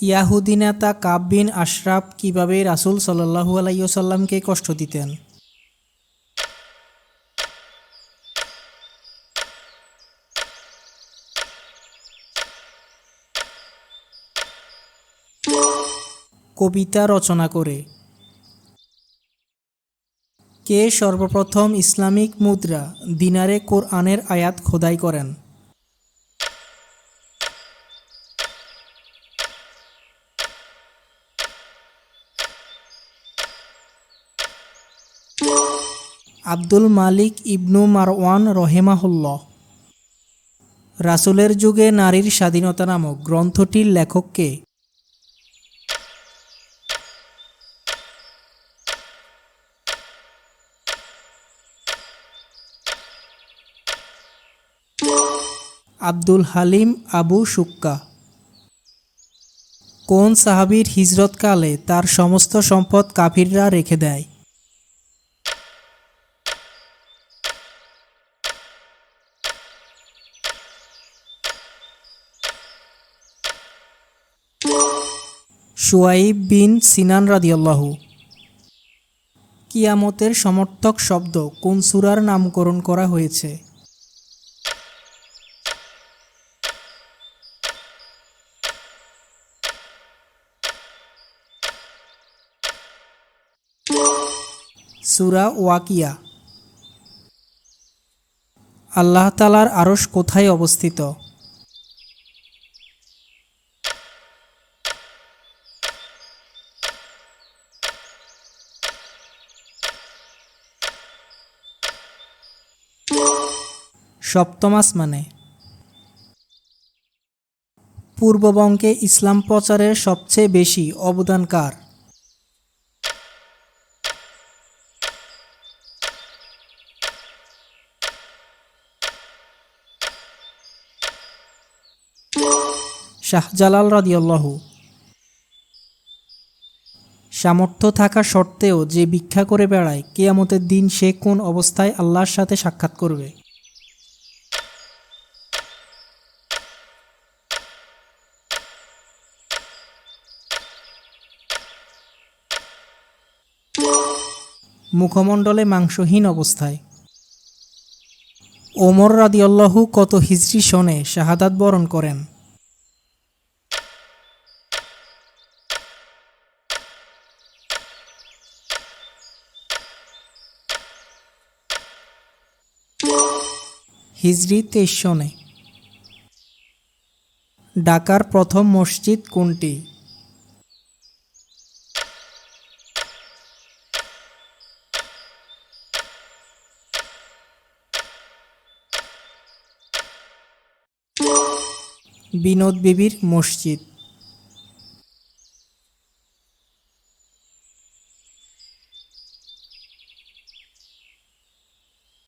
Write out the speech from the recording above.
ইয়াহুদি নেতা কাব বিন আশরাফ কীভাবে রাসূল সাল্লাহু আলাইসাল্লামকে কষ্ট দিতেন? কবিতা রচনা করে। কে সর্বপ্রথম ইসলামিক মুদ্রা দিনারে কোরআনের আয়াত খোদাই করেন? আব্দুল মালিক ইবনু মারওয়ান রহেমাহুল্লাহ। রাসূলের যুগে নারীর স্বাধীনতা নামক গ্রন্থটির লেখককে আব্দুল হালিম আবু সুক্কা কোন সাহাবীর হিজরতকালে তার সমস্ত সম্পদ কাফিররা রেখে দেয়? সুয়াইব বিন সিনান রাদিয়াল্লাহু। কিয়ামতের সমর্থক শব্দ কোন সূরার নামকরণ করা হয়েছে? সুরা ওয়াকিয়া। আল্লাহ তালার আরশ কোথায় অবস্থিত? সপ্তম আসমানে। পূর্ববঙ্গে ইসলাম প্রচারের সবচেয়ে বেশি অবদান কার? শাহজালাল রাদিয়াল্লাহু। সামর্থ্য থাকা সত্ত্বেও যে ভিক্ষা করে বেড়ায়, কেয়ামতের দিন সে কোন অবস্থায় আল্লাহর সাথে সাক্ষাৎ করবে? মুখমণ্ডলে মাংসহীন অবস্থায়। ওমর রাদিয়াল্লাহু কত হিজরি সনে শাহাদাত বরণ করেন। হিজরি তেইশ সনে ঢাকার প্রথম মসজিদ কোনটি? বিনোদ বিবির মসজিদ।